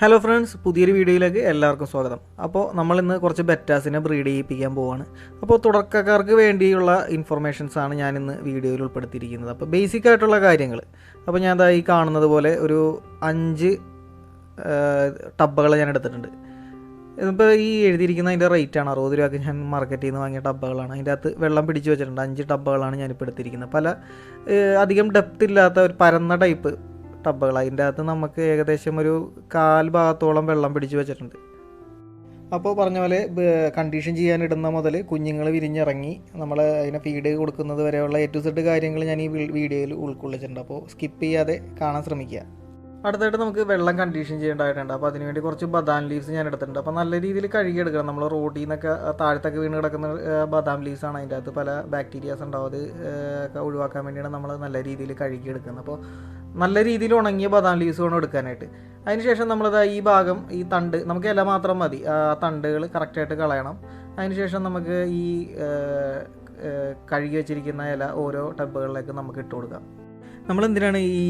Hello friends പുതിയൊരു വീഡിയോയിലേക്ക് എല്ലാവർക്കും സ്വാഗതം. അപ്പോൾ നമ്മൾ ഇന്ന് കുറച്ച് ബെറ്റാസിനെ ബ്രീഡ് ചെയ്യിപ്പിക്കാൻ പോവാണ്. അപ്പോൾ തുടക്കക്കാർക്ക് വേണ്ടിയുള്ള ഇൻഫർമേഷൻസ് ആണ് ഇന്ന് വീഡിയോയിൽ ഉൾപ്പെടുത്തിയിരിക്കുന്നത്. അപ്പോൾ ബേസിക് ആയിട്ടുള്ള കാര്യങ്ങൾ അപ്പോൾ ഞാൻ ഈ കാണുന്നത് പോലെ ഒരു അഞ്ച് ടബ്ബുകൾ ഞാൻ എടുത്തിട്ടുണ്ട്. ഇതിപ്പോൾ ഈ എഴുതിയിരിക്കുന്ന അതിന്റെ റേറ്റാണ് അറുപത് രൂപയ്ക്ക് ഞാൻ മാർക്കറ്റിൽ നിന്ന് വാങ്ങിയ ടബ്ബുകളാണ്. അതിന്റെ അകത്ത് വെള്ളം പിടിച്ചു വെച്ചിട്ടുണ്ട്. അഞ്ച് ടബ്ബുകളാണ് ഞാനിപ്പോൾ എടുത്തിരിക്കുന്നത്. പല അധികം ഡെപ്ത് ഇല്ലാത്ത ഒരു പരന്ന ടൈപ്പ് ടബ്ബുകൾ. അതിന്റെ അകത്ത് നമുക്ക് ഏകദേശം ഒരു കാൽ ഭാഗത്തോളം വെള്ളം പിടിച്ചു വെച്ചിട്ടുണ്ട്. അപ്പോൾ പറഞ്ഞ പോലെ കണ്ടീഷൻ ചെയ്യാനിടുന്ന മുതൽ കുഞ്ഞുങ്ങൾ വിരിഞ്ഞിറങ്ങി നമ്മൾ അതിനെ ഫീഡ് കൊടുക്കുന്നത് വരെയുള്ള ടു സെഡ് കാര്യങ്ങൾ ഞാൻ ഈ വീഡിയോയിൽ ഉൾക്കൊള്ളിച്ചിട്ടുണ്ട്. അപ്പോൾ സ്കിപ്പ് ചെയ്യാതെ കാണാൻ ശ്രമിക്കുക. അടുത്തായിട്ട് നമുക്ക് വെള്ളം കണ്ടീഷൻ ചെയ്യേണ്ടതായിട്ടുണ്ട്. അപ്പോൾ അതിനുവേണ്ടി കുറച്ച് ബദാം ലീവ്സ് ഞാൻ എടുത്തിട്ടുണ്ട്. അപ്പോൾ നല്ല രീതിയിൽ കഴുകി കഴുകിയെടുക്കണം. നമ്മൾ റോഡിൽ നിന്നൊക്കെ താഴത്തൊക്കെ വീണ് കിടക്കുന്ന ബദാം ലീവ്സ് ആണ് അതിന്റെ അകത്ത് പല ബാക്ടീരിയാസ് ഉണ്ടാവും. അത് ഒഴിവാക്കാൻ വേണ്ടിയാണ് നമ്മൾ നല്ല രീതിയിൽ കഴുകി കഴുകിയെടുക്കുന്നത്. അപ്പോൾ നല്ല രീതിയിൽ ഉണങ്ങിയ ബദാം ലീവ്സ് വേണം എടുക്കാനായിട്ട്. അതിനുശേഷം നമ്മളത് ഈ ഭാഗം ഈ തണ്ട് നമുക്ക് ഇല മാത്രം മതി. ആ തണ്ടുകൾ കറക്റ്റായിട്ട് കളയണം. അതിനുശേഷം നമുക്ക് ഈ കഴുകി വെച്ചിരിക്കുന്ന ഇല ഓരോ ടബുകളിലേക്ക് നമുക്ക് ഇട്ട് കൊടുക്കാം. നമ്മൾ എന്തിനാണ് ഈ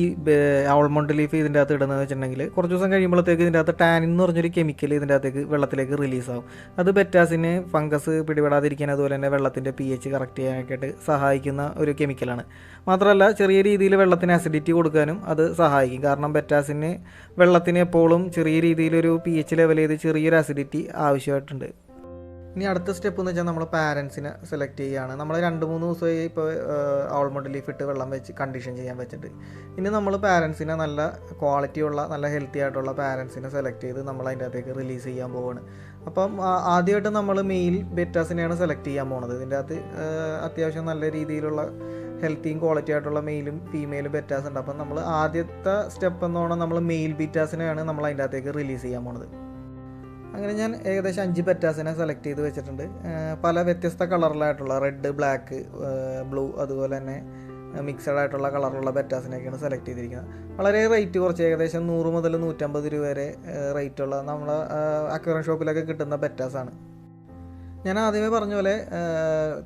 ആൾമണ്ട് ലീഫ് ഇതിന്റെ അകത്ത് ഇടുന്നത് വെച്ചിട്ടുണ്ടെങ്കിൽ കുറച്ച് ദിവസം കഴിയുമ്പോഴത്തേക്ക് ഇതിന്റെ അകത്ത് ടാനിൻ എന്ന് പറഞ്ഞൊരു കെമിക്കൽ ഇതിന്റെ അകത്തേക്ക് വെള്ളത്തിലേക്ക് റിലീസാവും അത് ബെറ്റാസിന് ഫംഗസ് പിടിപെടാതിരിക്കാൻ അതുപോലെ തന്നെ വെള്ളത്തിന്റെ പി എച്ച് കറക്റ്റ് ചെയ്യാനൊക്കെയായിട്ട് സഹായിക്കുന്ന ഒരു കെമിക്കലാണ് മാത്രമല്ല ചെറിയ രീതിയിൽ വെള്ളത്തിന് അസിഡിറ്റി കൊടുക്കാനും അത് സഹായിക്കും. കാരണം ബെറ്റാസിന് വെള്ളത്തിന് എപ്പോഴും ചെറിയ രീതിയിലൊരു പി എച്ച് ലെവൽ ചെയ്ത് ചെറിയൊരു അസിഡിറ്റി ആവശ്യമായിട്ടുണ്ട്. ഇനി അടുത്ത സ്റ്റെപ്പ് എന്ന് വെച്ചാൽ നമ്മൾ പാരൻസിനെ സെലക്ട് ചെയ്യുകയാണ്. നമ്മൾ രണ്ട് മൂന്ന് ദിവസമായി ഇപ്പോൾ ആൾമണ്ട് ലീഫ് ഇട്ട് വെള്ളം വെച്ച് കണ്ടീഷൻ ചെയ്യാൻ വെച്ചിട്ട്. ഇനി നമ്മൾ പാരൻസിനെ നല്ല ക്വാളിറ്റിയുള്ള നല്ല ഹെൽത്തി ആയിട്ടുള്ള പാരൻസിനെ സെലക്ട് ചെയ്ത് നമ്മൾ അതിന്റെ അകത്തേക്ക് റിലീസ് ചെയ്യാൻ പോവുകയാണ് അപ്പം ആദ്യമായിട്ട് നമ്മൾ മെയിൽ ബെറ്റാസിനെയാണ് സെലക്ട് ചെയ്യാൻ പോണത്. ഇതിന്റെ അകത്ത് അത്യാവശ്യം നല്ല രീതിയിലുള്ള ഹെൽത്തിയും ക്വാളിറ്റി ആയിട്ടുള്ള മെയിലും ഫീമെയിലും ബെറ്റാസ് ഉണ്ട്. അപ്പം നമ്മൾ ആദ്യത്തെ സ്റ്റെപ്പ് എന്നോണം നമ്മൾ മെയിൽ ബീറ്റാസിനെയാണ് നമ്മൾ അതിന്റെ അകത്തേക്ക് റിലീസ് ചെയ്യാൻ പോണത്. അങ്ങനെ ഞാൻ ഏകദേശം അഞ്ച് പെറ്റാസിനെ സെലക്ട് ചെയ്ത് വെച്ചിട്ടുണ്ട്. പല വ്യത്യസ്ത കളറിലായിട്ടുള്ള റെഡ് ബ്ലാക്ക് ബ്ലൂ അതുപോലെ തന്നെ മിക്സഡ് ആയിട്ടുള്ള കളറുള്ള പെറ്റാസിനെയൊക്കെയാണ് സെലക്ട് ചെയ്തിരിക്കുന്നത്. വളരെ റേറ്റ് കുറച്ച് ഏകദേശം നൂറ് മുതൽ നൂറ്റമ്പത് രൂപ വരെ റേറ്റുള്ള നമ്മൾ അക്വറിയം ഷോപ്പിലൊക്കെ കിട്ടുന്ന പെറ്റാസാണ്. ഞാൻ ആദ്യമേ പറഞ്ഞ പോലെ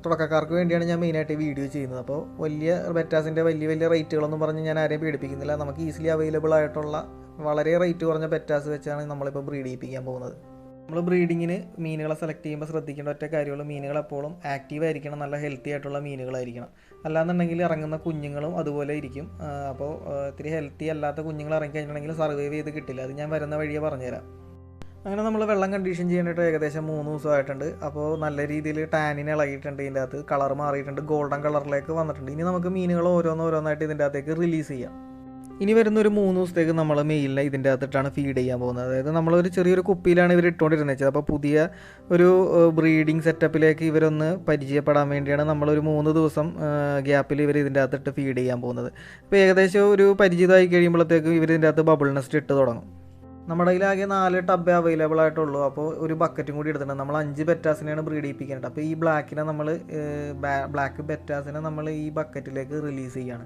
തുടക്കക്കാർക്ക് വേണ്ടിയാണ് ഞാൻ മെയിനായിട്ട് വീഡിയോ ചെയ്യുന്നത്. അപ്പോൾ വലിയ ബെറ്റാസിന്റെ വലിയ വലിയ റേറ്റുകളൊന്നും പറഞ്ഞ് ഞാൻ ആരെയും പീഡിപ്പിക്കുന്നില്ല നമുക്ക് ഈസിലി അവൈലബിൾ ആയിട്ടുള്ള വളരെ റേറ്റ് കുറഞ്ഞ പെറ്റാസ് വെച്ചാണ് നമ്മളിപ്പോൾ ബ്രീഡ് ചെയ്യിപ്പിക്കാൻ പോകുന്നത്. നമ്മൾ ബ്രീഡിങ്ങിന് മീനുകളെ സെലക്ട് ചെയ്യുമ്പോൾ ശ്രദ്ധിക്കേണ്ട ഒറ്റ കാര്യമുള്ളൂ. മീനുകൾ എപ്പോഴും ആക്റ്റീവ് ആയിരിക്കണം. നല്ല ഹെൽത്തി ആയിട്ടുള്ള മീനുകളായിരിക്കണം. അല്ലാന്നുണ്ടെങ്കിൽ ഇറങ്ങുന്ന കുഞ്ഞുങ്ങളും അതുപോലെ ഇരിക്കും. അപ്പോൾ ഇത്തിരി ഹെൽത്തി അല്ലാത്ത കുഞ്ഞുങ്ങൾ ഇറങ്ങി കഴിഞ്ഞിട്ടുണ്ടെങ്കിൽ സർവൈവ് ചെയ്ത് കിട്ടില്ല. അത് ഞാൻ വരുന്ന വഴിയെ പറഞ്ഞുതരാം. അങ്ങനെ നമ്മൾ വെള്ളം കണ്ടീഷൻ ചെയ്യാനായിട്ട് ഏകദേശം മൂന്ന് ദിവസമായിട്ടുണ്ട്. അപ്പോൾ നല്ല രീതിയിൽ ടാനിന് ഇളകിയിട്ടുണ്ട് ഇതിന്റെ അകത്ത്. കളർ മാറിയിട്ടുണ്ട്. ഗോൾഡൻ കളറിലേക്ക് വന്നിട്ടുണ്ട്. ഇനി നമുക്ക് മീനുകൾ ഓരോന്നോരോന്നായിട്ട് ഇതിന്റെ അകത്തേക്ക് റിലീസ് ചെയ്യാം. ഇനി വരുന്ന ഒരു മൂന്ന് ദിവസത്തേക്ക് നമ്മൾ മെയിലിനെ ഇതിന്റെ അകത്തിട്ടാണ് ഫീഡ് ചെയ്യാൻ പോകുന്നത്. അതായത് നമ്മളൊരു ചെറിയൊരു കുപ്പിയിലാണ് ഇവർ ഇട്ടുകൊണ്ടിരുന്നത് വെച്ചത് അപ്പോൾ പുതിയ ഒരു ബ്രീഡിങ് സെറ്റപ്പിലേക്ക് ഇവരൊന്ന് പരിചയപ്പെടാൻ വേണ്ടിയാണ് നമ്മളൊരു മൂന്ന് ദിവസം ഗ്യാപ്പിൽ ഇവർ ഇതിന്റെ അകത്തിട്ട് ഫീഡ് ചെയ്യാൻ പോകുന്നത്. അപ്പോൾ ഏകദേശം ഒരു പരിചിതമായി കഴിയുമ്പോഴത്തേക്കും ഇവർ ഇതിന്റെ അകത്ത് ബബിൾ നെസ്റ്റ് ഇട്ട് തുടങ്ങും. നമ്മുടെ കയ്യിൽ ആകെ നാല് ടബ് അവൈലബിൾ ആയിട്ടുള്ളൂ. അപ്പോൾ ഒരു ബക്കറ്റും കൂടി എടുത്തിട്ടുണ്ട്. നമ്മൾ അഞ്ച് ബെറ്റാസിനെയാണ് ബ്രീഡ് ചെയ്യിപ്പിക്കേണ്ടത് അപ്പോൾ ഈ ബ്ലാക്കിനെ നമ്മൾ ബ്ലാക്ക് ബെറ്റാസിനെ നമ്മൾ ഈ ബക്കറ്റിലേക്ക് റിലീസ് ചെയ്യാണ്.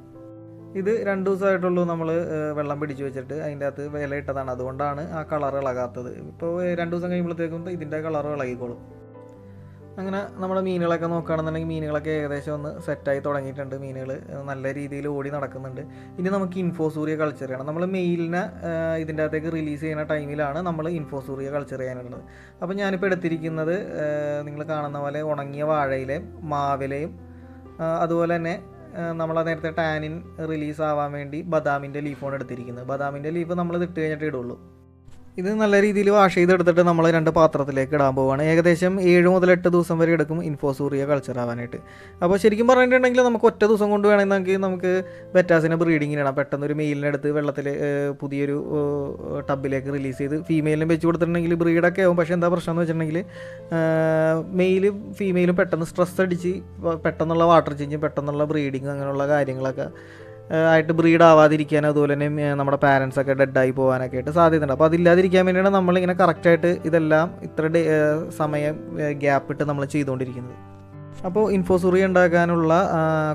ഇത് രണ്ട് ദിവസമായിട്ടുള്ളൂ നമ്മൾ വെള്ളം പിടിച്ചു വെച്ചിട്ട് അതിന്റെ അകത്ത് വില ഇട്ടതാണ്. അതുകൊണ്ടാണ് ആ കളർ ഇളകാത്തത്. ഇപ്പോൾ രണ്ട് ദിവസം കഴിയുമ്പോഴത്തേക്കും ഇതിന്റെ കളർ ഇളകിക്കോളും. അങ്ങനെ നമ്മുടെ മീനുകളൊക്കെ നോക്കുകയാണെന്നുണ്ടെങ്കിൽ മീനുകളൊക്കെ ഏകദേശം ഒന്ന് സെറ്റായി തുടങ്ങിയിട്ടുണ്ട്. മീനുകൾ നല്ല രീതിയിൽ ഓടി നടക്കുന്നുണ്ട്. ഇനി നമുക്ക് ഇൻഫോസൂറിയ കൾച്ചർ ചെയ്യണം. നമ്മൾ മെയിലിനെ ഇതിന്റെ അകത്തേക്ക് റിലീസ് ചെയ്യുന്ന ടൈമിലാണ് നമ്മൾ ഇൻഫോസൂറിയ കൾച്ചർ ചെയ്യാനുള്ളത്. അപ്പോൾ ഞാനിപ്പോൾ എടുത്തിരിക്കുന്നത് നിങ്ങൾ കാണുന്ന പോലെ ഉണങ്ങിയ വാഴയിലെയും മാവിലെയും അതുപോലെ തന്നെ നമ്മൾ നേരത്തെ ടാനിൻ റിലീസ് ആവാൻ വേണ്ടി ബദാമിന്റെ ലീഫാണ് എടുത്തിരിക്കുന്നത്. ബദാമിന്റെ ലീഫ് നമ്മൾ ഇട്ട് കഴിഞ്ഞിട്ട് ഇടുള്ളൂ. ഇത് നല്ല രീതിയിൽ വാഷ് ചെയ്തെടുത്തിട്ട് നമ്മൾ രണ്ട് പാത്രത്തിലേക്ക് ഇടാൻ പോവുകയാണ് ഏകദേശം ഏഴ് മുതൽ എട്ട് ദിവസം വരെ എടുക്കും ഇൻഫോസൂറിയ കൾച്ചർ ആവാനായിട്ട്. അപ്പോൾ ശരിക്കും പറഞ്ഞിട്ടുണ്ടെങ്കിൽ നമുക്ക് ഒറ്റ ദിവസം കൊണ്ട് വേണമെങ്കിൽ നമുക്ക് ബെറ്റാസിനെ ബ്രീഡിങ്ങിന് ഇടാം. പെട്ടെന്ന് ഒരു മെയിലിനെടുത്ത് വെള്ളത്തിൽ പുതിയൊരു ടബിലേക്ക് റിലീസ് ചെയ്ത് ഫീമെയിലിനെ വെച്ച് കൊടുത്തിട്ടുണ്ടെങ്കിൽ ബ്രീഡൊക്കെ ആവും. പക്ഷേ എന്താ പ്രശ്നം എന്ന് വെച്ചിട്ടുണ്ടെങ്കിൽ മെയിലും ഫീമെയിലും പെട്ടെന്ന് സ്ട്രെസ് അടിച്ച് പെട്ടെന്നുള്ള വാട്ടർ ചേഞ്ചും പെട്ടെന്നുള്ള ബ്രീഡിങ് അങ്ങനെയുള്ള കാര്യങ്ങളൊക്കെ ആയിട്ട് ബ്രീഡ് ആവാതിരിക്കാൻ അതുപോലെ തന്നെ നമ്മുടെ പാരൻസ് ഒക്കെ ഡെഡായി പോകാനൊക്കെ ആയിട്ട് സാധ്യതയുണ്ട്. അപ്പോൾ അതില്ലാതിരിക്കാൻ വേണ്ടിയാണ് നമ്മളിങ്ങനെ കറക്റ്റായിട്ട് ഇതെല്ലാം ഇത്ര സമയം ഗ്യാപ്പ് ഇട്ട് നമ്മൾ ചെയ്തുകൊണ്ടിരിക്കുന്നത്. അപ്പോൾ ഇൻഫോസുറി ഉണ്ടാക്കാനുള്ള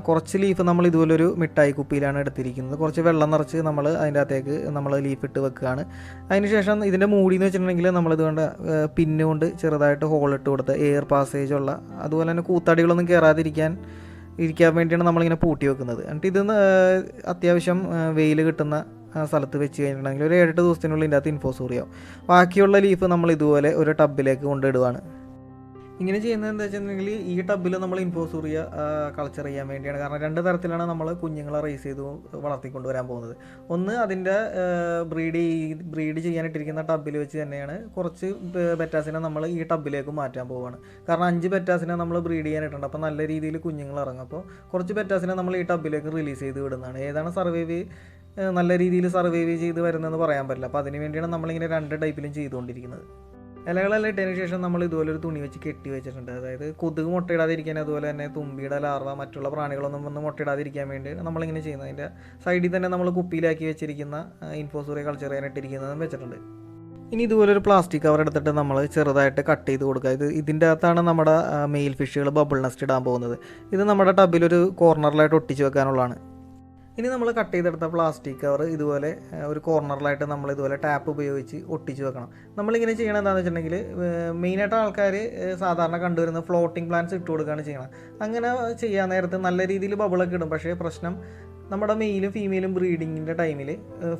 കുറച്ച് ലീഫ് നമ്മൾ ഇതുപോലൊരു മിഠായി കുപ്പിയിലാണ് എടുത്തിരിക്കുന്നത്. കുറച്ച് വെള്ളം നിറച്ച് നമ്മൾ അതിന്റെ അകത്തേക്ക് നമ്മൾ ലീഫ് ഇട്ട് വെക്കുകയാണ്. അതിനുശേഷം ഇതിന്റെ മൂടി എന്ന് വെച്ചിട്ടുണ്ടെങ്കിൽ നമ്മളിതുകൊണ്ട് പിന്ന് പിന്നുകൊണ്ട് ചെറുതായിട്ട് ഹോൾ ഇട്ട് കൊടുത്ത് എയർ പാസേജ് ഉള്ള അതുപോലെ തന്നെ കൂത്താടികളൊന്നും കയറാതിരിക്കാൻ ഇരിക്കാൻ വേണ്ടിയാണ് നമ്മളിങ്ങനെ പൂട്ടി വെക്കുന്നത്. എന്നിട്ട് ഇത് അത്യാവശ്യം വെയിൽ കിട്ടുന്ന സ്ഥലത്ത് വെച്ച് കഴിഞ്ഞിട്ടുണ്ടെങ്കിൽ ഒരു ഏഴെട്ട് ദിവസത്തിനുള്ളിൽ ഇതിന്റെ അകത്ത് ഇൻഫോസൂറിയാവും ബാക്കിയുള്ള ലീഫ് നമ്മൾ ഇതുപോലെ ഒരു ടബിലേക്ക് കൊണ്ടിടുവാണ് ഇങ്ങനെ ചെയ്യുന്നത് എന്താ വെച്ചിട്ടുണ്ടെങ്കിൽ ഈ ടബിൽ നമ്മൾ ഇൻഫോസൂറിയ കൾച്ചർ ചെയ്യാൻ വേണ്ടിയാണ്. കാരണം രണ്ട് തരത്തിലാണ് നമ്മൾ കുഞ്ഞുങ്ങളെ റേസ് ചെയ്ത് വളർത്തിക്കൊണ്ട് വരാൻ പോകുന്നത്. ഒന്ന് അതിന്റെ ബ്രീഡ് ബ്രീഡ് ചെയ്യാനിട്ടിരിക്കുന്ന ടബിൽ വെച്ച് തന്നെയാണ് കുറച്ച് ബെറ്റാസിനെ നമ്മൾ ഈ ടബിലേക്ക് മാറ്റാൻ പോവുകയാണ് കാരണം അഞ്ച് ബെറ്റാസിനെ നമ്മൾ ബ്രീഡ് ചെയ്യാനിട്ടുണ്ട്. അപ്പോൾ നല്ല രീതിയിൽ കുഞ്ഞുങ്ങൾ ഇറങ്ങും. അപ്പോൾ കുറച്ച് ബെറ്റാസിനെ നമ്മൾ ഈ ടബിലേക്ക് റിലീസ് ചെയ്ത് വിടുന്നതാണ്. ഏതാണ് സർവൈവ് നല്ല രീതിയിൽ സർവൈവ് ചെയ്ത് വരുന്നതെന്ന് പറയാൻ പറ്റില്ല. അപ്പോൾ അതിന് വേണ്ടിയാണ് നമ്മളിങ്ങനെ രണ്ട് ടൈപ്പിലും ചെയ്തുകൊണ്ടിരിക്കുന്നത്. ഇലകളെല്ലാം ഇട്ടതിന് ശേഷം നമ്മൾ ഇതുപോലെ ഒരു തുണി വെച്ച് കെട്ടി വെച്ചിട്ടുണ്ട്. അതായത് കൊതുക് മുട്ടയിടാതിരിക്കാൻ അതുപോലെ തന്നെ തുമ്പിയുടെ ലാർവ മറ്റുള്ള പ്രാണികളൊന്നും വന്ന് മുട്ടയിടാതിരിക്കാൻ വേണ്ടി നമ്മളിങ്ങനെ ചെയ്യുന്നത്. അതിന്റെ സൈഡിൽ തന്നെ നമ്മൾ കുപ്പിയിലാക്കി വെച്ചിരിക്കുന്ന ഇൻഫോസൂറിയ കൾച്ചർ ചെയ്യാനിട്ടിരിക്കുന്നതും വെച്ചിട്ടുണ്ട്. ഇനി ഇതുപോലെ ഒരു പ്ലാസ്റ്റിക് കവർ എടുത്തിട്ട് നമ്മൾ ചെറുതായിട്ട് കട്ട് ചെയ്ത് കൊടുക്കുക. ഇത് ഇതിന്റെ അകത്താണ് നമ്മുടെ മെയിൽ ഫിഷുകൾ ബബിൾ നെസ്റ്റ് ഇടാൻ പോകുന്നത്. ഇത് നമ്മുടെ ടബിലൊരു കോർണറിലായിട്ട് ഒട്ടിച്ച് വെക്കാനുള്ളതാണ്. ഇനി നമ്മൾ കട്ട് ചെയ്തെടുത്ത പ്ലാസ്റ്റിക് കവർ ഇതുപോലെ ഒരു കോർണറിലായിട്ട് നമ്മൾ ഇതുപോലെ ടാപ്പ് ഉപയോഗിച്ച് ഒട്ടിച്ച് വെക്കണം. നമ്മളിങ്ങനെ ചെയ്യണത് എന്താണെന്ന് വെച്ചിട്ടുണ്ടെങ്കിൽ മെയിനായിട്ട് ആൾക്കാർ സാധാരണ കണ്ടുവരുന്ന ഫ്ലോട്ടിംഗ് പ്ലാന്റ്സ് ഇട്ട് കൊടുക്കുകയാണ് ചെയ്യണം അങ്ങനെ ചെയ്യാൻ നേരത്ത് നല്ല രീതിയിൽ ബബിളൊക്കെ ഇടും. പക്ഷേ പ്രശ്നം നമ്മുടെ മെയിലും ഫീമെയിലും ബ്രീഡിങ്ങിന്റെ ടൈമിൽ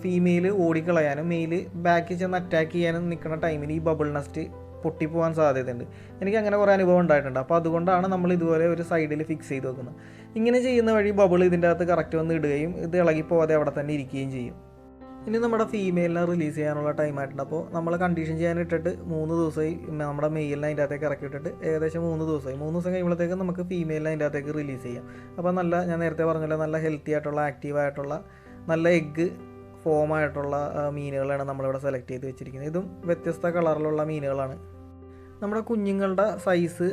ഫീമെയിൽ ഓടിക്കളയാനും മെയിൽ ബാക്കിൽ ചെന്ന് അറ്റാക്ക് ചെയ്യാനും നിൽക്കുന്ന ടൈമിൽ ഈ ബബിൾ നെസ്റ്റ് പൊട്ടിപ്പോകാൻ സാധ്യതയുണ്ട്. എനിക്ക് അങ്ങനെ കുറേ അനുഭവം ഉണ്ടായിട്ടുണ്ട്. അപ്പോൾ അതുകൊണ്ടാണ് നമ്മൾ ഇതുപോലെ ഒരു സൈഡിൽ ഫിക്സ് ചെയ്ത് വെക്കുന്നത്. ഇങ്ങനെ ചെയ്യുന്ന വഴി ബബിൾ ഇതിന്റെ അകത്ത് കറക്റ്റ് വന്ന് ഇടുകയും ഇത് ഇളകിപ്പോവാതെ അവിടെ തന്നെ ഇരിക്കുകയും ചെയ്യും. ഇനി നമ്മുടെ ഫീമെയിലിനെ റിലീസ് ചെയ്യാനുള്ള ടൈം ആയിട്ടുണ്ട്. അപ്പോൾ നമ്മൾ കണ്ടീഷൻ ചെയ്യാൻ ഇട്ടിട്ട് മൂന്ന് ദിവസമായി നമ്മുടെ മെയിലിനെ അതിന്റെ അകത്തേക്ക് ഇറക്കി ഇട്ടിട്ട് ഏകദേശം മൂന്ന് ദിവസമായി. മൂന്ന് ദിവസം കഴിയുമ്പോഴത്തേക്ക് നമുക്ക് ഫീമെയിലിനെ അതിന്റെ അകത്തേക്ക് റിലീസ് ചെയ്യാം. അപ്പോൾ നല്ല ഞാൻ നേരത്തെ പറഞ്ഞല്ലോ നല്ല ഹെൽത്തി ആയിട്ടുള്ള ആക്റ്റീവ് ആയിട്ടുള്ള നല്ല എഗ്ഗ് ഫോം ആയിട്ടുള്ള ആ, മീനുകളാണ് നമ്മളിവിടെ സെലക്ട് ചെയ്ത് വെച്ചിരിക്കുന്നത്. ഇതും വ്യത്യസ്ത കളറിലുള്ള മീനുകളാണ്. നമ്മുടെ കുഞ്ഞുങ്ങളുടെ സൈസ്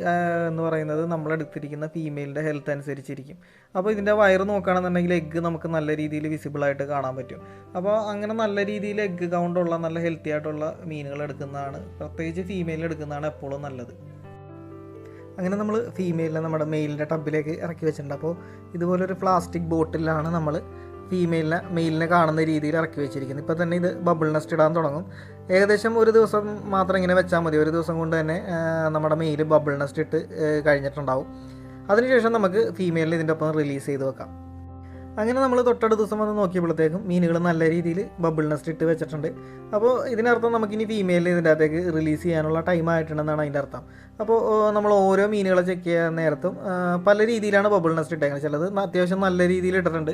എന്ന് പറയുന്നത് നമ്മളെടുത്തിരിക്കുന്ന ഫീമെയിലിന്റെ ഹെൽത്ത് അനുസരിച്ചിരിക്കും. അപ്പോൾ ഇതിന്റെ വയറ് നോക്കുകയാണെന്നുണ്ടെങ്കിൽ എഗ്ഗ് നമുക്ക് നല്ല രീതിയിൽ വിസിബിളായിട്ട് കാണാൻ പറ്റും. അപ്പോൾ അങ്ങനെ നല്ല രീതിയിൽ എഗ്ഗ് കൗണ്ടുള്ള നല്ല ഹെൽത്തി ആയിട്ടുള്ള മീനുകൾ എടുക്കുന്നതാണ്. പ്രത്യേകിച്ച് ഫീമെയിൽ എടുക്കുന്നതാണ് എപ്പോഴും നല്ലത്. അങ്ങനെ നമ്മൾ ഫീമെയിലിനെ നമ്മുടെ മെയിലിന്റെ ടബിലേക്ക് ഇറക്കി വെച്ചിട്ടുണ്ട്. അപ്പോൾ ഇതുപോലൊരു പ്ലാസ്റ്റിക് ബോട്ടിലാണ് നമ്മൾ ഫീമെയിലിനെ മെയിലിനെ കാണുന്ന രീതിയിൽ ഇറക്കി വെച്ചിരിക്കുന്നത് ഇപ്പോൾ തന്നെ ഇത് ബബിൾ നെസ്റ്റ് ഇടാൻ തുടങ്ങും. ഏകദേശം ഒരു ദിവസം മാത്രം ഇങ്ങനെ വെച്ചാൽ മതി. ഒരു ദിവസം കൊണ്ട് തന്നെ നമ്മുടെ മെയിൽ ബബിൾ നെസ്റ്റ് ഇട്ട് കഴിഞ്ഞിട്ടുണ്ടാവും. അതിനുശേഷം നമുക്ക് ഫീമെയിലിനെ ഇതിന്റെ ഒപ്പം റിലീസ് ചെയ്ത് വെക്കാം. അങ്ങനെ നമ്മൾ തൊട്ടടുത്ത ദിവസം വന്ന് നോക്കിയപ്പോഴത്തേക്കും മീനുകൾ നല്ല രീതിയിൽ ബബിൾ നെസ്റ്റ് ഇട്ട് വെച്ചിട്ടുണ്ട്. അപ്പോൾ ഇതിനർത്ഥം നമുക്കിനി ഫീമെയിൽ ഇതിന്റെ അകത്തേക്ക് റിലീസ് ചെയ്യാനുള്ള ടൈം ആയിട്ടുണ്ടെന്നാണ് അതിന്റെ അർത്ഥം. അപ്പോൾ നമ്മൾ ഓരോ മീനുകളെ ചെക്ക് ചെയ്യാൻ നേരത്തും പല രീതിയിലാണ് ബബിൾ നെസ്റ്റ് ഇട്ടേക്കുന്നത്. ചിലത് അത്യാവശ്യം നല്ല രീതിയിൽ ഇട്ടിട്ടുണ്ട്.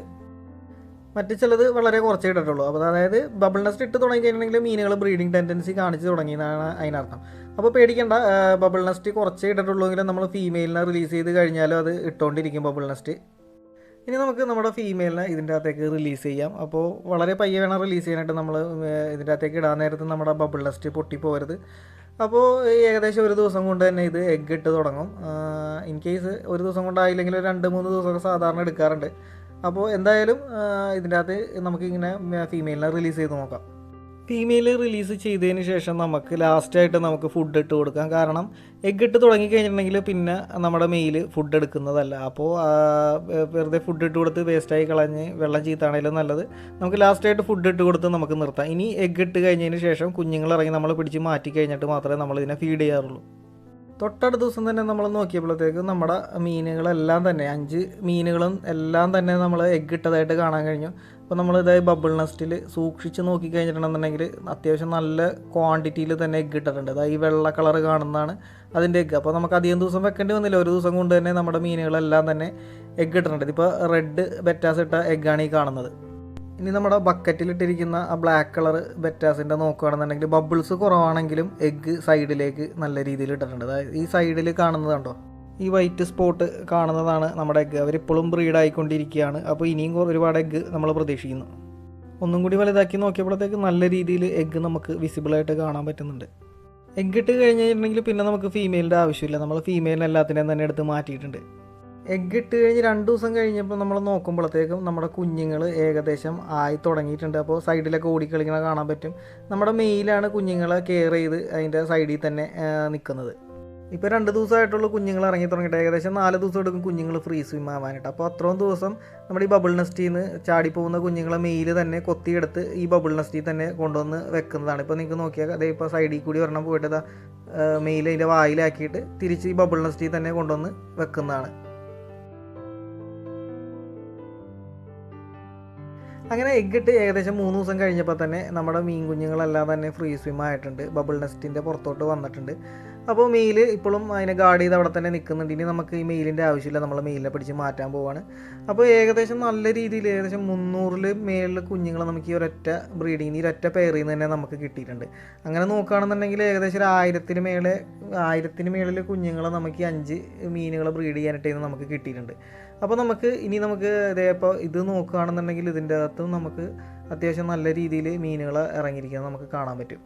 മറ്റ് ചിലത് വളരെ കുറച്ചേ ഇട്ടിട്ടുള്ളൂ. അപ്പോൾ അതായത് ബബിൾ നെസ്റ്റ് ഇട്ട് തുടങ്ങി കഴിഞ്ഞിട്ടുണ്ടെങ്കിൽ മീനുകൾ ബ്രീഡിംഗ് ടെൻഡൻസി കാണിച്ച് തുടങ്ങി എന്നാണ് അതിനർത്ഥം. അപ്പോൾ പേടിക്കേണ്ട ബബിൾ നെസ്റ്റ് കുറച്ചേ ഇട്ടിട്ടുള്ളൂ എങ്കിലും നമ്മൾ ഫീമെയിലിനെ റിലീസ് ചെയ്ത് കഴിഞ്ഞാലും അത് ഇട്ടുകൊണ്ടിരിക്കും ബബിൾ നെസ്റ്റ് ഇനി നമുക്ക് നമ്മുടെ ഫീമെയിലിനെ ഇതിന്റെ അകത്തേക്ക് റിലീസ് ചെയ്യാം. അപ്പോൾ വളരെ പയ്യെ വേണം റിലീസ് ചെയ്യാനായിട്ട് നമ്മൾ ഇതിന്റെ അകത്തേക്ക് ഇടാൻ നേരത്ത് നമ്മുടെ ബബിൾ നെസ്റ്റ് പൊട്ടിപ്പോകരുത് അപ്പോൾ ഏകദേശം ഒരു ദിവസം കൊണ്ട് തന്നെ ഇത് എഗ്ഗ് ഇട്ട് തുടങ്ങും. ഇൻ കേസ് ഒരു ദിവസം കൊണ്ടായില്ലെങ്കിൽ ഒരു രണ്ട് മൂന്ന് ദിവസമൊക്കെ സാധാരണ എടുക്കാറുണ്ട്. അപ്പോൾ എന്തായാലും ഇതിന്റെ അകത്ത് നമുക്കിങ്ങനെ ഫീമെയിലിനെ റിലീസ് ചെയ്ത് നോക്കാം. ഫീമെയിൽ റിലീസ് ചെയ്തതിന് ശേഷം നമുക്ക് ലാസ്റ്റായിട്ട് നമുക്ക് ഫുഡ് ഇട്ട് കൊടുക്കാം. കാരണം എഗ്ഗ് ഇട്ട് തുടങ്ങിക്കഴിഞ്ഞിട്ടുണ്ടെങ്കിൽ പിന്നെ നമ്മുടെ മെയിൽ ഫുഡ് എടുക്കുന്നതല്ല. അപ്പോൾ വെറുതെ ഫുഡ് ഇട്ട് കൊടുത്ത് വേസ്റ്റായി കളഞ്ഞ് വെള്ളം ചീത്താണെങ്കിലും നല്ലത്. നമുക്ക് ലാസ്റ്റായിട്ട് ഫുഡ് ഇട്ട് കൊടുത്ത് നമുക്ക് നിർത്താം. ഇനി എഗ്ഗ് ഇട്ട് കഴിഞ്ഞതിന് ശേഷം കുഞ്ഞുങ്ങൾ ഇറങ്ങി നമ്മൾ പിടിച്ച് മാറ്റി കഴിഞ്ഞിട്ട് മാത്രമേ നമ്മൾ ഇതിനെ ഫീഡ് ചെയ്യാറുള്ളൂ. തൊട്ടടുത്ത ദിവസം തന്നെ നമ്മൾ നോക്കിയപ്പോഴത്തേക്ക് നമ്മുടെ മീനുകളെല്ലാം തന്നെ അഞ്ച് മീനുകളും എല്ലാം തന്നെ നമ്മൾ എഗ്ഗ് ഇട്ടതായിട്ട് കാണാൻ കഴിഞ്ഞു. അപ്പോൾ നമ്മൾ ഇതായി ബബിൾ നെസ്റ്റിൽ സൂക്ഷിച്ച് നോക്കിക്കഴിഞ്ഞിട്ടുണ്ടെന്നുണ്ടെങ്കിൽ അത്യാവശ്യം നല്ല ക്വാണ്ടിറ്റിയിൽ തന്നെ എഗ്ഗ് ഇട്ടിട്ടുണ്ട്. അതായത് ഈ വെള്ള കളർ കാണുന്നതാണ് അതിന്റെ എഗ്ഗ് അപ്പോൾ നമുക്ക് അധികം ദിവസം വെക്കേണ്ടി വന്നില്ല. ഒരു ദിവസം കൊണ്ട് തന്നെ നമ്മുടെ മീനുകളെല്ലാം തന്നെ എഗ്ഗ് ഇട്ടിട്ടുണ്ട്. ഇതിപ്പോൾ റെഡ് ബെറ്റാസ് ഇട്ട എഗ്ഗാണ് ഈ കാണുന്നത്. ഇനി നമ്മുടെ ബക്കറ്റിലിട്ടിരിക്കുന്ന ആ ബ്ലാക്ക് കളർ ബെറ്റാസിന്റെ നോക്കുകയാണെന്നുണ്ടെങ്കിൽ ബബിൾസ് കുറവാണെങ്കിലും എഗ്ഗ് സൈഡിലേക്ക് നല്ല രീതിയിൽ ഇട്ടിട്ടുണ്ട്. അതായത് ഈ സൈഡിൽ കാണുന്നത് കണ്ടോ ഈ വൈറ്റ് സ്പോട്ട് കാണുന്നതാണ് നമ്മുടെ എഗ്ഗ് അവരിപ്പോഴും ബ്രീഡ് ആയിക്കൊണ്ടിരിക്കുകയാണ്. അപ്പോൾ ഇനിയും ഒരുപാട് എഗ്ഗ് നമ്മൾ പ്രതീക്ഷിക്കുന്നു. ഒന്നും കൂടി വലുതാക്കി നോക്കിയപ്പോഴത്തേക്ക് നല്ല രീതിയിൽ എഗ്ഗ് നമുക്ക് വിസിബിളായിട്ട് കാണാൻ പറ്റുന്നുണ്ട്. എഗ്ഗ് ഇട്ട് കഴിഞ്ഞ് കഴിഞ്ഞിട്ടുണ്ടെങ്കിൽ പിന്നെ നമുക്ക് ഫീമെയിലിന്റെ ആവശ്യമില്ല. നമ്മൾ ഫീമെയിലിനെ എല്ലാത്തിനെയും തന്നെ എടുത്ത് മാറ്റിയിട്ടുണ്ട്. എഗ്ഗ് ഇട്ട് കഴിഞ്ഞ് രണ്ട് ദിവസം കഴിഞ്ഞപ്പോൾ നമ്മൾ നോക്കുമ്പോഴത്തേക്കും നമ്മുടെ കുഞ്ഞുങ്ങൾ ഏകദേശം ആയി തുടങ്ങിയിട്ടുണ്ട്. അപ്പോൾ സൈഡിലൊക്കെ ഓടിക്കളിക്കണ കാണാൻ പറ്റും. നമ്മുടെ മെയിലാണ് കുഞ്ഞുങ്ങളെ കെയർ ചെയ്ത് അതിന്റെ സൈഡിൽ തന്നെ നിൽക്കുന്നത് ഇപ്പോൾ രണ്ട് ദിവസമായിട്ടുള്ള കുഞ്ഞുങ്ങൾ ഇറങ്ങി തുടങ്ങിയിട്ട്. ഏകദേശം നാല് ദിവസം എടുക്കും കുഞ്ഞുങ്ങൾ ഫ്രീ സ്വിം ആവാനായിട്ട്. അപ്പോൾ അത്രയും ദിവസം നമ്മുടെ ഈ ബബിൾ നെസ്റ്റിൽ നിന്ന് ചാടിപ്പോകുന്ന കുഞ്ഞുങ്ങളെ മെയിൽ തന്നെ കൊത്തിയെടുത്ത് ഈ ബബിൾ നെസ്റ്റിൽ തന്നെ കൊണ്ടുവന്ന് വെക്കുന്നതാണ്. ഇപ്പോൾ നിങ്ങൾക്ക് നോക്കിയാൽ അതേ ഇപ്പോൾ സൈഡിൽ കൂടി ഒരെണ്ണം പോയിട്ട് മെയിൽ അതിന്റെ വായിലാക്കിയിട്ട് തിരിച്ച് ഈ ബബിൾ നെസ്റ്റിൽ തന്നെ കൊണ്ടുവന്ന് വെക്കുന്നതാണ്. അങ്ങനെ എഗ് ഇട്ട് ഏകദേശം മൂന്ന് ദിവസം കഴിഞ്ഞപ്പോൾ തന്നെ നമ്മുടെ മീൻ കുഞ്ഞുങ്ങളെല്ലാം തന്നെ ഫ്രീ സ്വിം ആയിട്ടുണ്ട്. ബബിൾ നെസ്റ്റിന്റെ പുറത്തോട്ട് വന്നിട്ടുണ്ട്. അപ്പോൾ മെയിൽ ഇപ്പോഴും അതിനെ ഗാർഡ് ചെയ്ത് അവിടെ തന്നെ നിൽക്കുന്നുണ്ട് ഇനി നമുക്ക് ഈ മെയിലിന്റെ ആവശ്യമില്ല. നമ്മൾ മെയിലിനെ പിടിച്ച് മാറ്റാൻ പോവാണ്. അപ്പോൾ ഏകദേശം നല്ല രീതിയിൽ ഏകദേശം മുന്നൂറിൽ മേളിൽ കുഞ്ഞുങ്ങളെ നമുക്ക് ഈ ഒരൊറ്റ ബ്രീഡിങ്ങിന് ഈ ഒരൊറ്റ പെയറിൽ നിന്ന് തന്നെ നമുക്ക് കിട്ടിയിട്ടുണ്ട്. അങ്ങനെ നോക്കുകയാണെന്നുണ്ടെങ്കിൽ ഏകദേശം ഒരു ആയിരത്തിന് മേലെ ആയിരത്തിന് മേളിൽ കുഞ്ഞുങ്ങളെ നമുക്ക് ഈ അഞ്ച് മീനുകളെ ബ്രീഡ് ചെയ്യാനായിട്ട് നമുക്ക് കിട്ടിയിട്ടുണ്ട്. അപ്പോൾ നമുക്ക് ഇനി നമുക്ക് ഇതേ ഇപ്പോൾ ഇത് നോക്കുകയാണെന്നുണ്ടെങ്കിൽ ഇതിന്റെ അകത്തും നമുക്ക് അത്യാവശ്യം നല്ല രീതിയിൽ മീനുകൾ ഇറങ്ങിയിരിക്കുന്നത് നമുക്ക് കാണാൻ പറ്റും.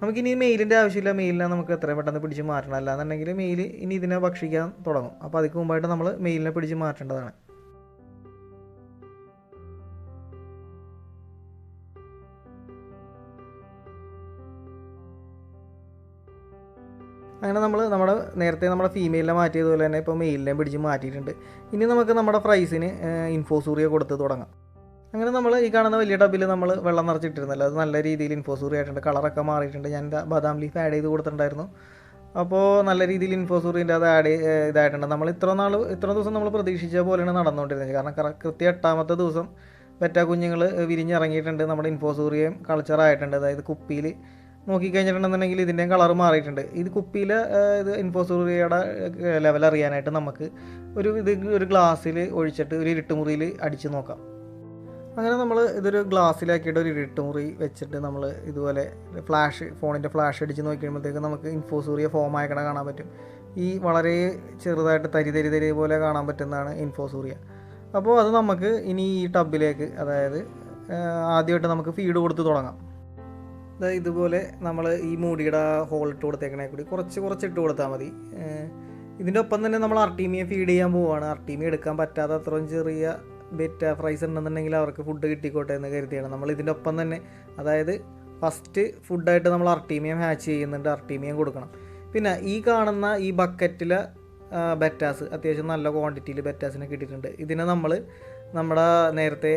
നമുക്കിനി മെയിലിന്റെ ആവശ്യമില്ല. മെയിലിനെ നമുക്ക് എത്രയും പെട്ടെന്ന് പിടിച്ച് മാറ്റണം. അല്ലാന്നുണ്ടെങ്കിൽ മെയിൽ ഇനി ഇതിനെ ഭക്ഷിക്കാൻ തുടങ്ങും. അപ്പോൾ അതിന് മുമ്പായിട്ട് നമ്മൾ മെയിലിനെ പിടിച്ച് മാറ്റേണ്ടതാണ്. അങ്ങനെ നമ്മൾ നമ്മുടെ നേരത്തെ നമ്മുടെ ഫീമെയിലിനെ മാറ്റിയതുപോലെ തന്നെ ഇപ്പോൾ മെയിലിനെ പിടിച്ച് മാറ്റിയിട്ടുണ്ട്. ഇനി നമുക്ക് നമ്മുടെ ഫ്രൈസിന് ഇൻഫോസൂറിയ കൊടുത്ത് തുടങ്ങാം. അങ്ങനെ നമ്മൾ ഈ കാണുന്ന വലിയ ടബിൽ നമ്മൾ വെള്ളം നിറച്ചിട്ടിരുന്നല്ലോ. അത് നല്ല രീതിയിൽ ഇൻഫോസൂറി ആയിട്ടുണ്ട്. കളറൊക്കെ മാറിയിട്ടുണ്ട്. ഞാൻ ബദാം ലീഫ് ആഡ് ചെയ്ത് കൊടുത്തിട്ടുണ്ടായിരുന്നു. അപ്പോൾ നല്ല രീതിയിൽ ഇൻഫോസൂറിന്റെ അത് ആഡ് ഇതായിട്ടുണ്ട്. നമ്മൾ ഇത്ര നാൾ ഇത്ര ദിവസം നമ്മൾ പ്രതീക്ഷിച്ച പോലെയാണ് നടന്നുകൊണ്ടിരുന്നത്. കാരണം കൃത്യ എട്ടാമത്തെ ദിവസം പെറ്റ കുഞ്ഞുങ്ങൾ വിരിഞ്ഞിറങ്ങിയിട്ടുണ്ട്. നമ്മുടെ ഇൻഫോസൂറിയും കൾച്ചറായിട്ടുണ്ട് അതായത് കുപ്പിയിൽ നോക്കിക്കഴിഞ്ഞിട്ടുണ്ടെന്നുണ്ടെങ്കിൽ ഇതിന്റെയും കളർ മാറിയിട്ടുണ്ട്. ഇത് കുപ്പിയിലെ ഇത് ഇൻഫോസൂറിയയുടെ ലെവൽ അറിയാനായിട്ട് നമുക്ക് ഒരു ഇത് ഒരു ഗ്ലാസ്സിൽ ഒഴിച്ചിട്ട് ഒരു ഇരുട്ടുമുറിയിൽ അടിച്ച് നോക്കാം. അങ്ങനെ നമ്മൾ ഇതൊരു ഗ്ലാസ്സിലാക്കിയിട്ട് ഒരു ഇരുട്ട് മുറി വെച്ചിട്ട് നമ്മൾ ഇതുപോലെ ഫ്ലാഷ് ഫോണിന്റെ ഫ്ലാഷ് അടിച്ച് നോക്കി കഴിയുമ്പോഴത്തേക്ക് നമുക്ക് ഇൻഫോസൂറിയ ഫോം ആയിക്കണ കാണാൻ പറ്റും. ഈ വളരെ ചെറുതായിട്ട് തരി തരി തരി പോലെ കാണാൻ പറ്റുന്നതാണ് ഇൻഫോസൂറിയ അപ്പോൾ അത് നമുക്ക് ഇനി ഈ ടബിലേക്ക് അതായത് ആദ്യമായിട്ട് നമുക്ക് ഫീഡ് കൊടുത്ത് തുടങ്ങാം. ഇതുപോലെ നമ്മൾ ഈ മൂടിയുടെ ഹോൾ ഇട്ട് കൊടുത്തേക്കണേ കൂടി. കുറച്ച് കുറച്ച് ഇട്ട് കൊടുത്താൽ മതി. ഇതിന്റെ ഒപ്പം തന്നെ നമ്മൾ അർട്ടീമിയെ ഫീഡ് ചെയ്യാൻ പോവുകയാണ് അർട്ടീമി എടുക്കാൻ പറ്റാത്ത അത്രയും ചെറിയ ബെറ്റ ഫ്രൈസ് ഉണ്ടെന്നുണ്ടെങ്കിൽ അവർക്ക് ഫുഡ് കിട്ടിക്കോട്ടെ എന്ന് കരുതിയാണ്. നമ്മൾ ഇതിന്റെ ഒപ്പം തന്നെ അതായത് ഫസ്റ്റ് ഫുഡായിട്ട് നമ്മൾ അർട്ടീമിയം ഹാച്ച് ചെയ്യുന്നുണ്ട്. അർട്ടീമിയം കൊടുക്കണം. പിന്നെ ഈ കാണുന്ന ഈ ബക്കറ്റിലെ ബെറ്റാസ് അത്യാവശ്യം നല്ല ക്വാണ്ടിറ്റിയിൽ ബെറ്റാസിനെ കിട്ടിയിട്ടുണ്ട്. ഇതിനെ നമ്മൾ നമ്മുടെ നേരത്തെ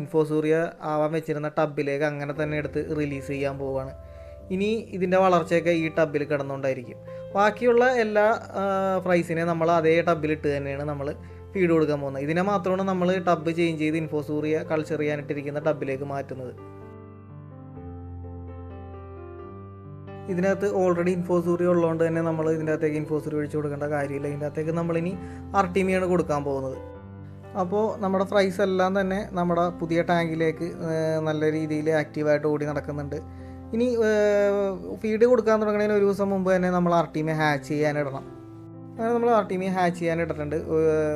ഇൻഫോസൂറിയ ആവാൻ വെച്ചിരുന്ന ടബിലേക്ക് അങ്ങനെ തന്നെ എടുത്ത് റിലീസ് ചെയ്യാൻ പോവുകയാണ് ഇനി ഇതിന്റെ വളർച്ചയൊക്കെ ഈ ടബിൽ കിടന്നുകൊണ്ടായിരിക്കും. ബാക്കിയുള്ള എല്ലാ ഫ്രൈസിനെ നമ്മൾ അതേ ടബിലിട്ട് തന്നെയാണ് നമ്മൾ ഫീഡ് കൊടുക്കാൻ പോകുന്നത്. ഇതിനെ മാത്രമാണ് നമ്മൾ ടബ് ചേഞ്ച് ചെയ്ത് ഇൻഫോസൂറിയ കൾച്ചർ ചെയ്യാനിട്ടിരിക്കുന്ന ടബിലേക്ക് മാറ്റുന്നത്. ഇതിനകത്ത് ഓൾറെഡി ഇൻഫോസൂറി ഉള്ളതുകൊണ്ട് തന്നെ നമ്മൾ ഇതിന്റെ അകത്തേക്ക് ഇൻഫോസൂറി ഒഴിച്ചു കൊടുക്കേണ്ട കാര്യമില്ല. ഇതിന്റെ അകത്തേക്ക് നമ്മളിനി അർട്ടിമിയാണ് കൊടുക്കാൻ പോകുന്നത്. അപ്പോൾ നമ്മുടെ ഫ്രൈസ് എല്ലാം തന്നെ നമ്മുടെ പുതിയ ടാങ്കിലേക്ക് നല്ല രീതിയിൽ ആക്റ്റീവായിട്ട് ഓടി നടക്കുന്നുണ്ട്. ഇനി ഫീഡ് കൊടുക്കാൻ തുടങ്ങുന്നതിന് ഒരു ദിവസം മുമ്പ് തന്നെ നമ്മൾ ആർട്ടിമിയെ ഹാച്ച് ചെയ്യാനിടണം. അങ്ങനെ നമ്മൾ ആർട്ടിമിയെ ഹാച്ച് ചെയ്യാൻ ഇട്ടിട്ടുണ്ട്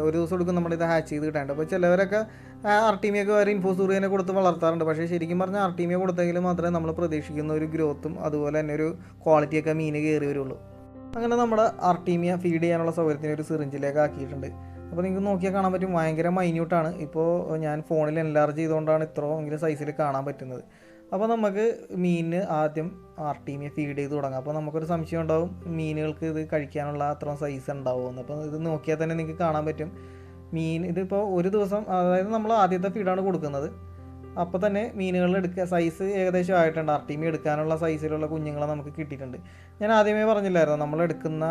ഒരു ദിവസം എടുക്കും നമ്മളിത് ഹാച്ച് ചെയ്ത് കിട്ടാണ്ട്. അപ്പോൾ ചിലവരൊക്കെ ആർട്ടിമിയൊക്കെ വേറെ ഇൻഫോസൂറിയനെ കൊടുത്ത് വളർത്താറുണ്ട്. പക്ഷേ ശരിക്കും പറഞ്ഞാൽ ആർട്ടിമിയ കൊടുത്തെങ്കിൽ മാത്രമേ നമ്മൾ പ്രതീക്ഷിക്കുന്ന ഒരു ഗ്രോത്തും അതുപോലെ തന്നെ ഒരു ക്വാളിറ്റിയൊക്കെ മീൻ കയറി വരുള്ളൂ. അങ്ങനെ നമ്മുടെ ആർട്ടീമിയ ഫീഡ് ചെയ്യാനുള്ള സൗകര്യത്തിന് ഒരു സിറിഞ്ചിലേക്ക് ആക്കിയിട്ടുണ്ട്. അപ്പോൾ നിങ്ങൾക്ക് നോക്കിയാൽ കാണാൻ പറ്റും. ഭയങ്കര മൈന്യൂട്ടാണ് ഇപ്പോൾ ഞാൻ ഫോണിൽ എൻലാർജ് ചെയ്തുകൊണ്ടാണ് ഇത്രയെങ്കിലും സൈസിൽ കാണാൻ പറ്റുന്നത്. അപ്പോൾ നമുക്ക് മീനിന് ആദ്യം ആർട്ടീമിയെ ഫീഡ് ചെയ്ത് തുടങ്ങാം. അപ്പോൾ നമുക്കൊരു സംശയം ഉണ്ടാവും മീനുകൾക്ക് ഇത് കഴിക്കാനുള്ള അത്രയും സൈസ് ഉണ്ടാവുമെന്ന്. അപ്പോൾ ഇത് നോക്കിയാൽ തന്നെ നിങ്ങൾക്ക് കാണാൻ പറ്റും. മീൻ ഇതിപ്പോൾ ഒരു ദിവസം അതായത് നമ്മൾ ആദ്യത്തെ ഫീഡാണ് കൊടുക്കുന്നത്. അപ്പോൾ തന്നെ മീനുകൾ എടുക്കുക സൈസ് ഏകദേശം ആയിട്ടുണ്ട്. ആർട്ടീമി എടുക്കാനുള്ള സൈസിലുള്ള കുഞ്ഞുങ്ങളെ നമുക്ക് കിട്ടിയിട്ടുണ്ട്. ഞാൻ ആദ്യമേ പറഞ്ഞില്ലായിരുന്നു നമ്മൾ എടുക്കുന്ന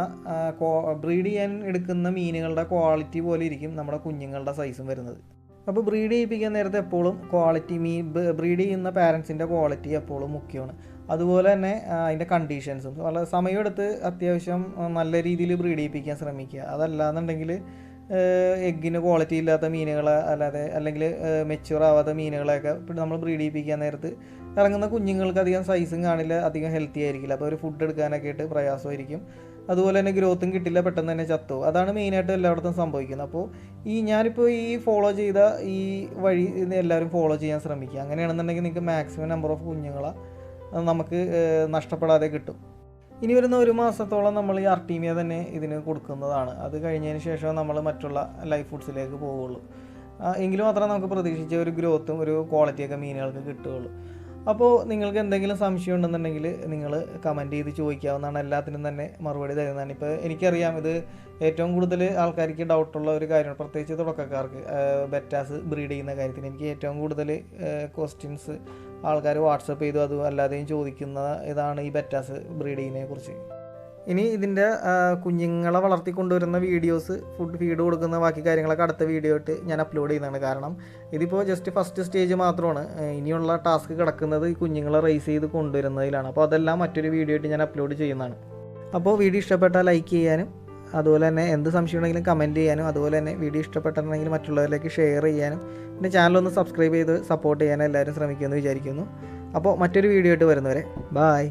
ബ്രീഡ് ചെയ്യാൻ എടുക്കുന്ന മീനുകളുടെ ക്വാളിറ്റി പോലെ ഇരിക്കും നമ്മുടെ കുഞ്ഞുങ്ങളുടെ സൈസും വരുന്നത്. അപ്പോൾ ബ്രീഡ് ചെയ്യിപ്പിക്കാൻ നേരത്തെ എപ്പോഴും ക്വാളിറ്റി മീൻ ബ്രീഡ് ചെയ്യുന്ന പാരൻസിന്റെ ക്വാളിറ്റി എപ്പോഴും മുഖ്യമാണ്. അതുപോലെ തന്നെ അതിന്റെ കണ്ടീഷൻസും വളരെ സമയമെടുത്ത് അത്യാവശ്യം നല്ല രീതിയിൽ ബ്രീഡ് ചെയ്യിപ്പിക്കാൻ ശ്രമിക്കുക. അതല്ലാന്നുണ്ടെങ്കിൽ എഗ്ഗിന് ക്വാളിറ്റി ഇല്ലാത്ത മീനുകളെ അല്ലാതെ അല്ലെങ്കിൽ മെച്യൂർ ആവാത്ത മീനുകളെയൊക്കെ നമ്മൾ ബ്രീഡ് ചെയ്യിപ്പിക്കാൻ നേരത്ത് ഇറങ്ങുന്ന കുഞ്ഞുങ്ങൾക്ക് അധികം സൈസും കാണില്ല അധികം ഹെൽത്തി ആയിരിക്കില്ല. അപ്പോൾ ഒരു ഫുഡ് എടുക്കാനൊക്കെ ആയിട്ട് പ്രയാസമായിരിക്കും. അതുപോലെ തന്നെ ഗ്രോത്തും കിട്ടില്ല പെട്ടെന്ന് തന്നെ ചത്തു. അതാണ് മെയിനായിട്ട് എല്ലായിടത്തും സംഭവിക്കുന്നത്. അപ്പോൾ ഈ ഞാനിപ്പോൾ ഈ ഫോളോ ചെയ്ത ഈ വഴി എല്ലാവരും ഫോളോ ചെയ്യാൻ ശ്രമിക്കുക. അങ്ങനെയാണെന്നുണ്ടെങ്കിൽ നിങ്ങൾക്ക് മാക്സിമം നമ്പർ ഓഫ് കുഞ്ഞുങ്ങളെ നമുക്ക് നഷ്ടപ്പെടാതെ കിട്ടും. ഇനി വരുന്ന ഒരു മാസത്തോളം നമ്മൾ ഈ അർട്ടീമിയ തന്നെ ഇതിന് കൊടുക്കുന്നതാണ്. അത് കഴിഞ്ഞതിന് ശേഷം നമ്മൾ മറ്റുള്ള ലൈഫ് ഫുഡ്സിലേക്ക് പോവുള്ളൂ. എങ്കിൽ മാത്രമേ നമുക്ക് പ്രതീക്ഷിച്ച ഒരു ഗ്രോത്തും ഒരു ക്വാളിറ്റിയൊക്കെ മീനുകൾക്ക് കിട്ടുകയുള്ളൂ. അപ്പോൾ നിങ്ങൾക്ക് എന്തെങ്കിലും സംശയം ഉണ്ടെന്നുണ്ടെങ്കിൽ നിങ്ങൾ കമന്റ് ചെയ്ത് ചോദിക്കാവുന്നതാണ്. എല്ലാത്തിനും തന്നെ മറുപടി തരുന്നതാണ്. ഇപ്പോൾ എനിക്കറിയാം ഇത് ഏറ്റവും കൂടുതൽ ആൾക്കാർക്ക് ഡൗട്ടുള്ള ഒരു കാര്യമാണ്. പ്രത്യേകിച്ച് തുടക്കക്കാർക്ക് ബെറ്റാസ് ബ്രീഡ് ചെയ്യുന്ന കാര്യത്തിൽ എനിക്ക് ഏറ്റവും കൂടുതൽ ക്വസ്റ്റ്യൻസ് ആൾക്കാർ വാട്സപ്പ് ചെയ്തു. അതും അല്ലാതെയും ചോദിക്കുന്ന ഇതാണ് ഈ ബെറ്റാസ് ബ്രീഡ് ചെയ്യുന്നതിനെ കുറിച്ച് ഇനി ഇതിന്റെ കുഞ്ഞുങ്ങളെ വളർത്തിക്കൊണ്ടുവരുന്ന വീഡിയോസ് ഫുഡ് ഫീഡ് കൊടുക്കുന്ന ബാക്കി കാര്യങ്ങളൊക്കെ അടുത്ത വീഡിയോ ആയിട്ട് ഞാൻ അപ്ലോഡ് ചെയ്യുന്നതാണ്. കാരണം ഇതിപ്പോൾ ജസ്റ്റ് ഫസ്റ്റ് സ്റ്റേജ് മാത്രമാണ്. ഇനിയുള്ള ടാസ്ക് കിടക്കുന്നത് ഈ കുഞ്ഞുങ്ങളെ റേസ് ചെയ്ത് കൊണ്ടുവരുന്നതിലാണ്. അപ്പോൾ അതെല്ലാം മറ്റൊരു വീഡിയോ ആയിട്ട് ഞാൻ അപ്ലോഡ് ചെയ്യുന്നതാണ്. അപ്പോൾ വീഡിയോ ഇഷ്ടപ്പെട്ടാൽ ലൈക്ക് ചെയ്യാനും അതുപോലെ തന്നെ എന്ത് സംശയം ഉണ്ടെങ്കിലും കമന്റ് ചെയ്യാനും അതുപോലെ തന്നെ വീഡിയോ ഇഷ്ടപ്പെട്ടിട്ടുണ്ടെങ്കിൽ മറ്റുള്ളവരിലേക്ക് ഷെയർ ചെയ്യാനും പിന്നെ ചാനലൊന്ന് സബ്സ്ക്രൈബ് ചെയ്ത് സപ്പോർട്ട് ചെയ്യാനും എല്ലാവരും ശ്രമിക്കുമെന്ന് വിചാരിക്കുന്നു. അപ്പോൾ മറ്റൊരു വീഡിയോ ആയിട്ട് വരുന്നവരെ ബായ്